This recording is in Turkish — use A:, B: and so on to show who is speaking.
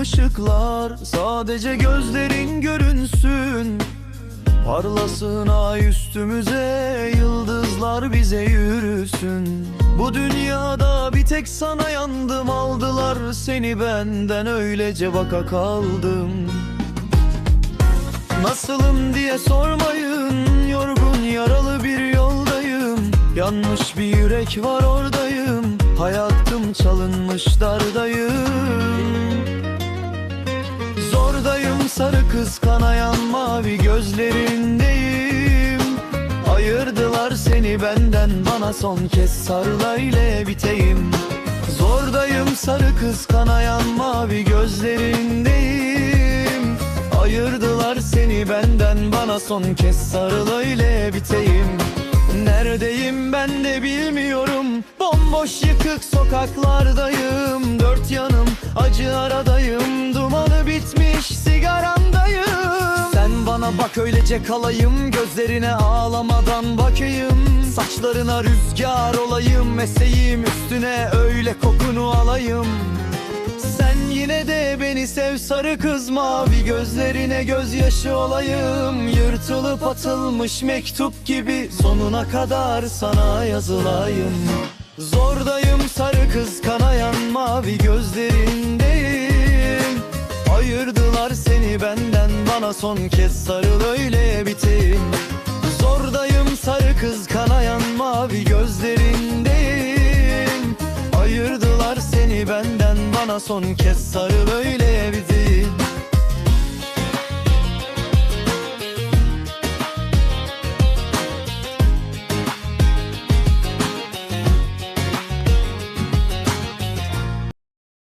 A: ışıklar Sadece gözlerin görünsün. Parlasın ay üstümüze Yıldızlar bize yürüsün. Bu dünyada bir tek sana yandım Aldılar seni benden öylece baka kaldım. Nasılım diye sormayın Yorgun yaralı bir yoldayım. Yanmış bir yürek var oradayım Hayatım çalınmış dardayım sarı kız kanayan mavi gözlerindeyim. Ayırdılar seni benden bana son kez sarla ile biteyim. Zordayım sarı kız kanayan mavi gözlerindeyim. Ayırdılar seni benden bana son kez sarıl öyle biteyim. Neredeyim ben de bilmiyorum. Bomboş yıkık sokaklardayım. Dört yanım acı aradayım. Dumanı bana bak öylece kalayım Gözlerine ağlamadan bakayım. Saçlarına rüzgar olayım Meseyim üstüne öyle kokunu alayım. Sen yine de beni sev sarı kız mavi gözlerine gözyaşı olayım. Yırtılıp atılmış mektup gibi sonuna kadar sana yazılayım. Zordayım sarı kız kanayan mavi gözlerindeyim son kez sarıl öyle biteyim Zordayım sarı kız kanayan mavi gözlerindeyim. Ayırdılar seni benden bana son kez sarıl öyle biteyim